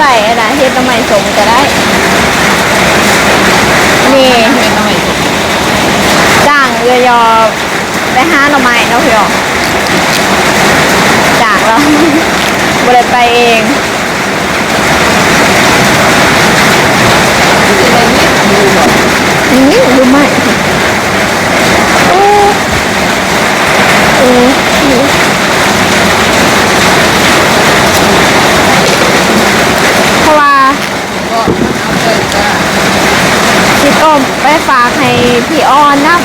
องมันไหวอะนะเฮ็ดทำไมสมก็ได้ นี่เป็นทำไมสุดจ้างเรือยอไปหาหน่อไม้เนาะพี่น้องจางเราบ่ได้ไปเอง คืออะไรเนี่ยดูหรอนี่ดูไหมโอ้โอ้นี่เพราะว่า ก็เอาเจอจ้า พี่ต้มไปฝากให้พี่ ออนนะ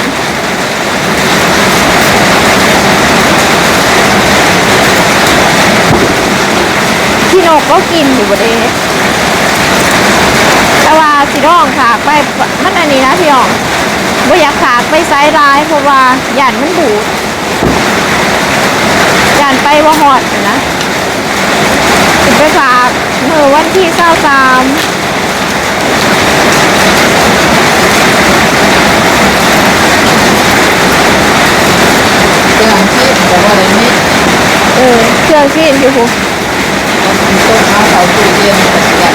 พี่นกก็กินอยู่บเดแต่ว่าสิร้องฝากไปมันอันนี้นะพี่อ๋องบ่อยากฝากไปไซร้ายเพราะว่าหยันมันบูดหยันไปว่าหอดนะสิไปฝากเมื่อวันที่เศร้าสาม เครื่องชีพบอกว่าอะไรนี่เออเครื่องซีนพี่ครูต้มเอาเขาตู้เย็นก็เสีย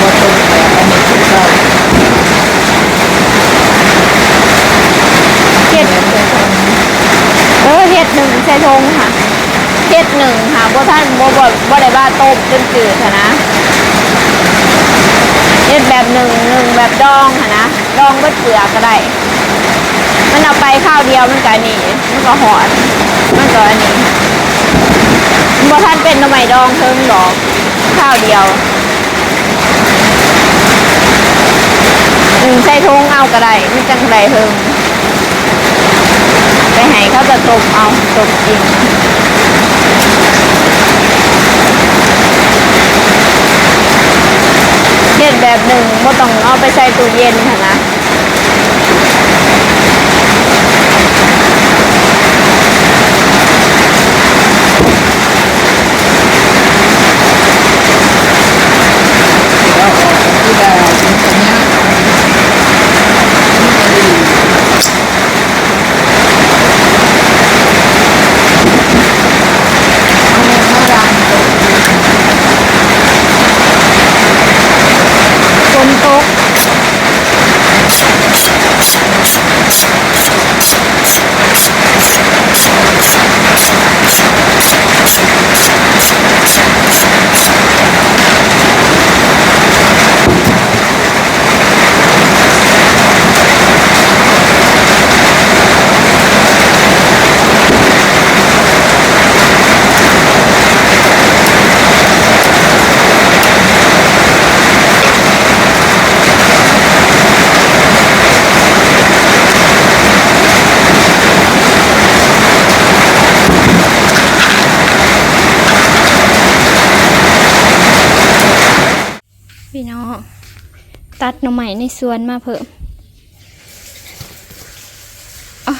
ว่าต้มแต่อันนี้คือเจ้าเฮ็ดเออเฮ็ดหนึ่งใส่ทงค่ะเฮ็ดหนึ่งค่ะบ่ท่านบ่บ่บ่ได้ว่าต้มจนจืดค่ะนะเฮ็ดแบบหนึ่งหนึ่งแบบดองค่ะนะดองก็เกลือก็ได้ มันเอาไปข้าวเดียวมันก็อันนี่มันก็หอนมันก็อันนี้มันบ่ท่านเป็นหน่อไมดองเทิงดอกข้าวเดียวหนึ่งใส่ทงเอาก็ได้มันจังไดเทิงไปให้เขาจะตบเอาตบจริงเฮ็ดแบบหนึ่งบ่ต้องเอาไปใส่ตู้เย็นค่ะนะ แล้วที่ดาวเป็นสัญญาเอาเงินมาดัง ฝนตกพี่น้อง ตัดหน่อไม้ในสวนมาเพิ่มอ๊ะ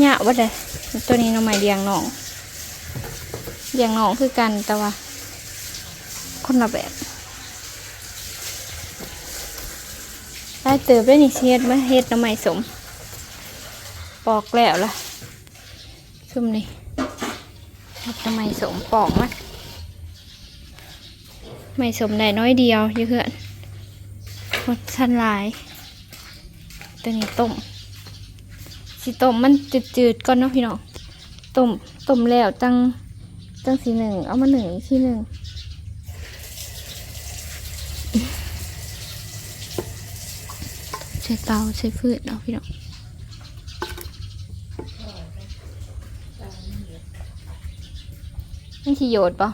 หยว่าได้ตัวนี้หน่อไม้เลี้ยงน้องเลี้ยงน้องคือกันแต่ว่า คนละแบบได้เติบได้นี่สิเฮ็ดมาเฮ็ดหน่อไม้สม ปอกแล้วล่ะซุ่มนี่เฮ็ดหน่อไมสมปอกมัน ไม่สมได้น้อยเดียวเยอะเพื่อนหมดชั้นลาย ตัวนี้ต้มสิต้มมันจืดๆก่อนเนาะพี่น้องต้มต้มแล้วจังจังสีหนึ่งเอามาหนึ่งอีกทีหนึ่งใช้เตาใช้ฟืนเนาะพี่น้องมันที่โยดปะ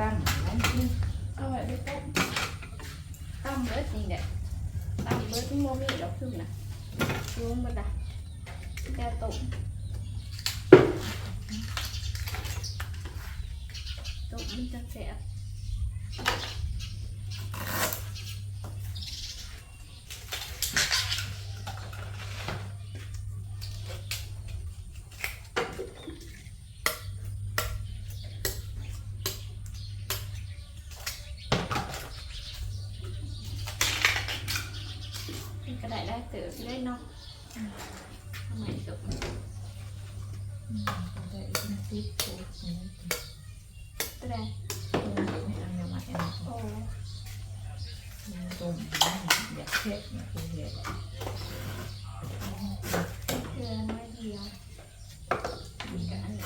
เอาไว้ไปต้มตั้มเบิร์ดนี่แหละตั้มเบิร์ดที่โมมีดอกพึ่งนะรวมมันละแกต้มต้มมันจะแสบ ติบได้เนาะทำไมจบ อืมแต่อีกเป็นซิปโอ้โห แสดง ไม่เอาอย่างมาแอน โอ้ ต้มแบบเผ็ดเนี่ยคือเผ็ดเกลือน้อยเดียวอีกอันนี้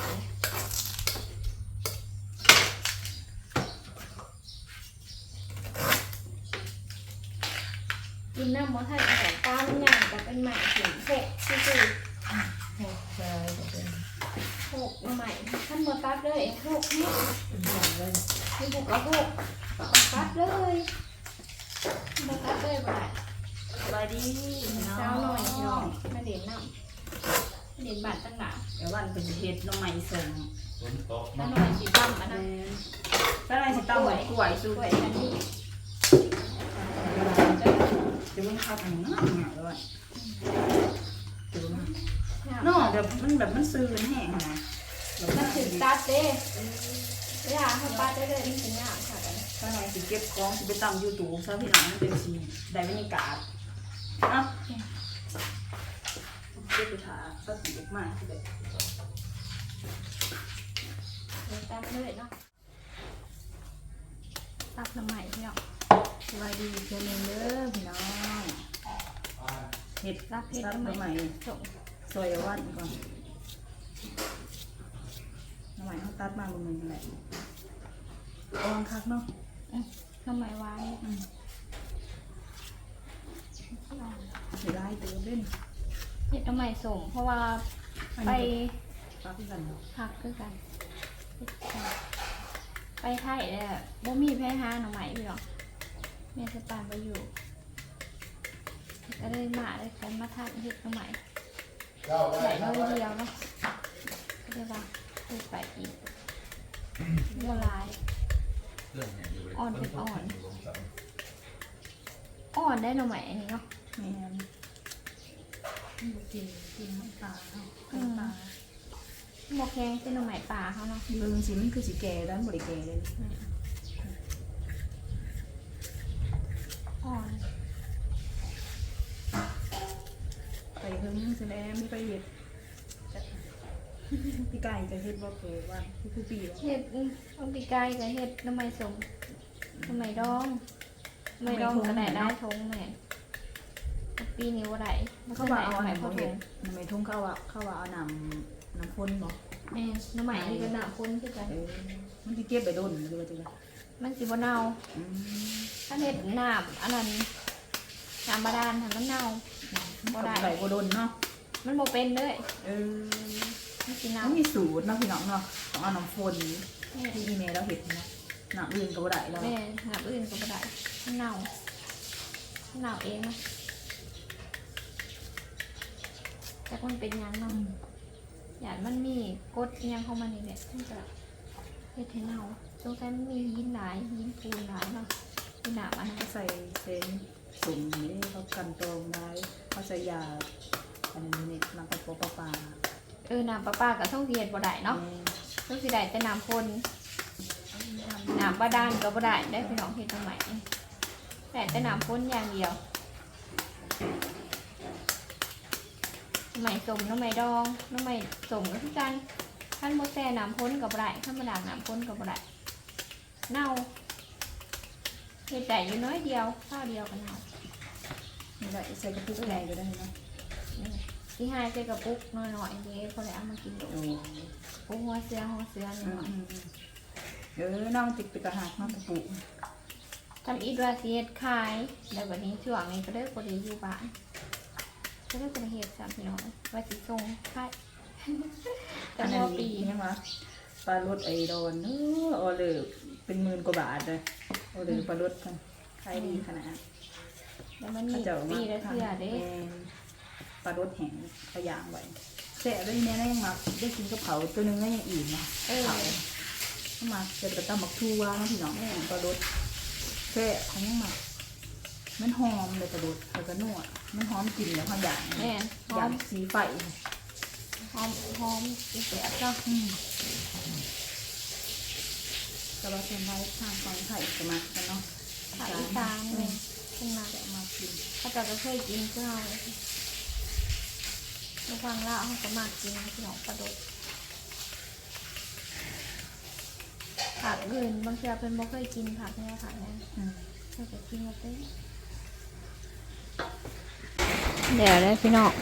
กินน้ำมอสไทยแต่ตามันใหญ่แต่เป็นใหม่ถึงเสร็จที่สุดโอ้ใช่ก็เป็นหกมาใหม่ขั้นบนตัดเลยหกนี่เป็นอย่างเลยให้บุกเอาหกตัดเลย บนตัดเลยบ่ได้สบายดีเช้าหน่อยน้องมาเด่นน้ำเด่นบาดตั้งหนาเดี๋ยววันเป็นเห็ดหน้องใหม่ส่งฝนตกถ้าเนาะหน่อยสีตั้มอันแม่นั้นถ้าอะไรสิตั้งไว้กล้วยสสู้วยอันนี้เดี๋ยวมันเข้ากันเนาะเหงาเลยดี๋ยวมันงามเนแบบมันแบบมันซื้อแห้งนะแบบมัมันนถึถึงงตัดเด้เวลาเขาตัดได้เลยมันถึงงามค่ะถ้าอะ สิเก็บของสิไปตั้งยูทูบซะพี่น้องมันเป็นสีได้บรรยากาศอะเก็บไปถาสักทีมากที่แบบตัดเลยเนาะตัดน้ำใหม่พี่น้องสบายดีเพื่อนเด้อพี่น้องเห็ดตัดเพชรซับน้ำใหม่ใหม่ส่งซอยวันก่อนน้ำใหม่เขาตัดมาบนมือแหละอ่อนคักเนาะ อืมน้ำใหม่หวานอืมเสียดายตัวเล่นเห็ดน้ำใหม่ส่ง เพราะว่าไปปลาพี่กันพักคือกัน ไปไทยเลยอะบ่มีแพ้ห้าหน่อใหม่พี่น้องแม่สตาร์ไปอยู่ก็เลยมาเลยกันมาทานเห็ดหน่อใหม่เจ้าได้ใส่เจ้าน้อยได้เดียวเนาะก็เลยว่าไปไปอีกละลายเรื่องเนี่ย อยู่เลยอ่อนเป็นอ่อนยู่ลงเสาอ่อนได้หน่อใหม่อันนี้เนาะแม่นกินกินน้ำปลาเนาะน้ำปลาหมกแกงเป็นหน่อใหม่ป่าเขาเนาะเบิ่งสิมันคือสิแก่ด้านบริแก่เลยอ่อนไปเพิ่งแสดงไม่ไปเห็ดพี่ไก่จะเห็ดบ่เคยว่าพี่ผู้ปีแล้วเห็ดอืมเอาปีกายกับเห็ดหน่อใหม่สม หน่อใหม่ดองหน่อใหม่ดองก็ได้ได้ทงแม่นปีนี้ว่าได้มันเขาก็ว่าได้เอาหน่อไหใหนม่พบ่อทเห็ดงทำไมทุ่งเขาว่าเขาว่าเอาน้ำน้ำพ่นบ่แม่น้ำใหม่นี่ก็หนาพ้นคือกันเออมันสิเก็บไปโดนหรือว่าจังไดมันสิบ่เน่าอืมถ้าเห็ดน้ำอันนั้นน้ำบาดาลทำมันเน่าบ่ได้ใส่บ่โดนเนาะมันบ่เป็นเลยเออมันสิเน่ามันมีสูตรเนาะพี่น้องเนาะต้องเอาน้ำฝนแม่ที่อีเมลเราเห็นนะ หนังอื่นก็บ่ได้แล้วแม่น้ำอื่นก็บ่ได้มันเน่ามันเน่าเองนะแต่มันเป็นหยังเนาะอยากมันมีกดอิหยังเข้ามานี่แหละมันจะเฮ็ดให้เน่าสงสัยมันมีหินหลายหินปูนหลายเนาะที่น้ำอันนั้นเขาใส่เซนสุ่มนี่เขากันตรงไว้เขาใส่ยาอันนี้นี่น้ำปลาปลาปลาเออน้ำประปากับท่องเรียนบ่ได้เนาะต้องสิได้แต่น้ำพ่น น้ำบาดาลก็บ่ได้ได้พี่น้องเฮ็ดตรงไหนแต่แต่น้ำพ่นอย่างเดียวน้ำใหม่สมน้ำใหม่ดองน้ำใหม่สมก็คือกันขั้นโมแซ่น้ำพ่นก็บ่ได้ขั้นบาดาลน้ำพ่นก็บ่ได้เน่าเฮ็ดได้อยู่น้อยเดียวข้าวเดียวก็เน่านี่แหละใส่กระปุกใหญ่ก็ได้เนาะที่ให้ใส่กระปุกน้อยๆเด้พอแล้วเอามากินดูโอ้ปุกหัวเสือหัวเสือนี่อืมเนาะอืม เออน้องติดไปกระหักน้องกระปุกทำอีดวาเซียดขายแล้ววันนี้ช่วงนี้ก็ได้บริอยู่บ้านก็ได้เป็นเหตุสามพี่น้องว่าสิส่งขายแต่อันพนั้อนปีนี่วะปลารสไอโดนเออโอเลยเป็นหมื่นกว่าบาทเลยโอเลยปลารสกันขายดีขนาดแล้วมันมีเขาจะเอาปีมาละเทื่อเด้ทำเป็นปลารสแห้งเขาย่างไว้แซ่บด้วยแม่ได้ยังมาได้กินกับเขาวตัวหนึงก็ยังอิ่มนะ เออ เขาเข้า มาเจอกระตั้มบักทั่วนะพี่น้องแม่ปลารสแซ่บเขายังมามันหอมเลยปลารสแล้วก็นัวมันหอมกลิ่นแล้วความอย่างแม่นหออย่างมสีไฟหอมหอมอีเสียก็อืมแต่ว่าเป็นไทยทางของไทยจะมากันเนาะขายอีสานเลยขึ้นมาจะเอามากินเขาจะก็เคยกินเพื่อเอาระวังละเขาก็มากกินพี่น้องปลาดุกผัก อื่นบางทีเป็นบ่เคยกินผักแน่ค่ะแน่อืมเราจะกินมาเต้เดี๋ยวได้พี่น้อง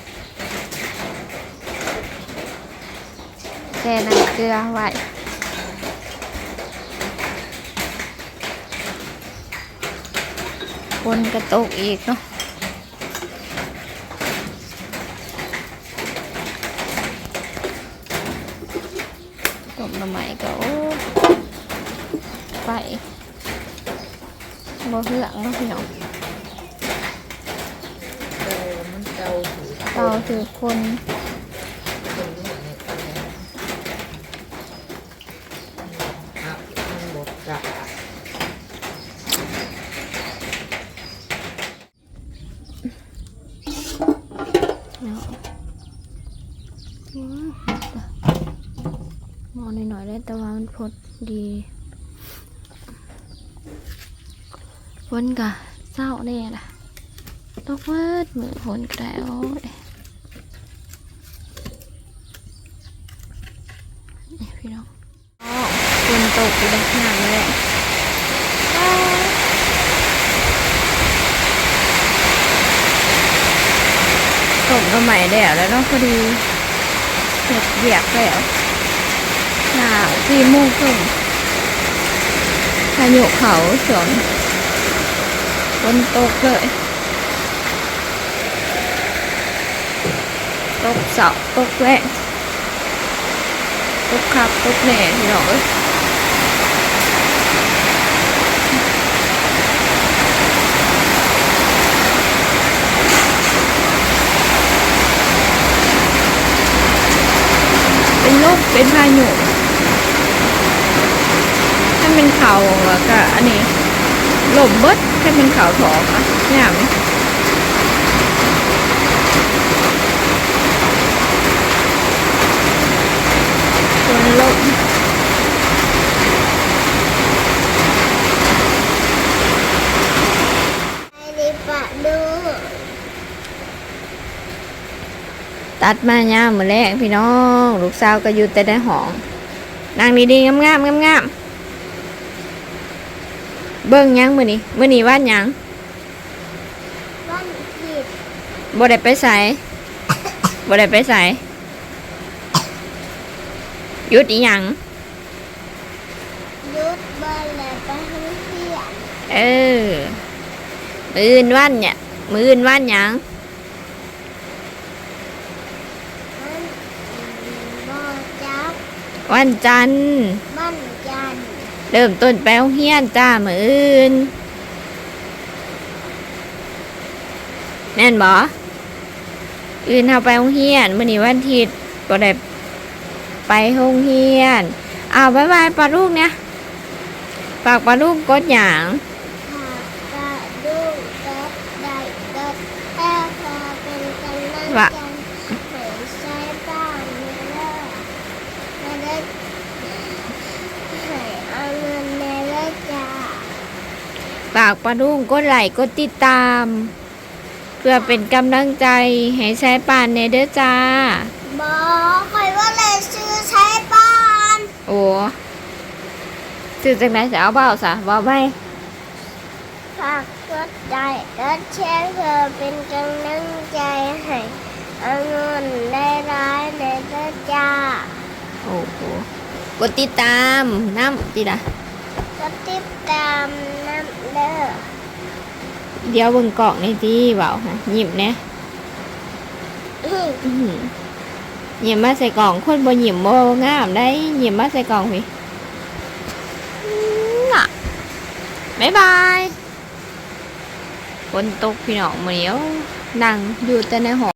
แช่น้ำเกลือไว้บนกระตุกอีกเนาะต้มหน่อไม้ก็โอ้ ไปบ่เหืองเนาะพี่น้องเออมันเกาถูกเตาถือคนคนที่หัวในคนนี้ครับมันบดจับเนาะมองหน่อยๆได้แต่ว่ามันพดดีฝ นกะเศร้าแน่ล่ะตกเวิดมือฝนกระโอ้ยพี่น้องอ๋อฝนตกอยู่ในขนาดนี้แหละตกมาใหม่แล้วแล้วเนาะพอดีเห็ดเบียกแล้วหนาวสี่โมงครึ่งพายุเขาสวน ฝนตกเลยตกเสาตกแรงตกคับตกแหน่พี่น้องเอ้ยเป็นลมเป็นพายุถ้าเป็นเขาก็อันนี้ ลมเบิดถ้าเป็นขาวถอกอะเนี่ยไหมฝนลมตัดมาย่ามมือแรกพี่น้อง ลูกสาวก็อยู่แต่ในห้องนั่งดีๆงามๆงามๆ เบิ่งหยังมือนี้มือนี้ว่านหยังวันผิดบ่ได้ไปใส่บ่ได้ไปใส่หยุดอีหยังยุดบอลและไปท่องเที่ยวเออ มืออื่นวันเนี่ย มืออื่นวันหยังมันบอจับวันจันทร์บ้านจันทร์ เริ่มต้นไปโรงเฮียนจ้ามืออื่น แม่นบออื่นเอาไปโรงเฮียนมื่อนี้วันอาทิตย์ก็ได้ไปโรงเฮียนอ้าวบายบายปลาลูกเนี่ยฝากปลาลูกกดหยางกระดูกกระไดกระแต้พอเป็นกันนั่ง ว่ะ จันเหยใช้บ้านเมื่อเลิกไม่ได้ให้เอาเงินในเลิกจ้า ฝากปลาลูกกดไลค์กดติดตาม เพื่อเป็นกำลังใจให้ใช้ป่านในเด้อจ้าบอกคอยว่าเลยซื้อใช้บ้าน โอ้ซื้อจากไหนจะเอาเบาซะบอกไปฝากกดไลค์กดแชร์เพื่อเป็นกำลังใจให้เอาเงินได้ร้ายในเลิกจ้า โอ้โหกดติดตามน้ำจีละก็ติดตามน้ำ เด้อเดี๋ยวเบิ่งกล่องในที่เบาค่ะหยิบเนี่ยอื้ออื้อหือหยิบมาใส่กล่องคนบ่หยิบบ่งามได้หยิบมาใส่กล่องพี่อื้อน่ะบ๊ายบายฝนตกพี่น้องมื้อนี้โอ้นั่งอยู่แต่ในหอ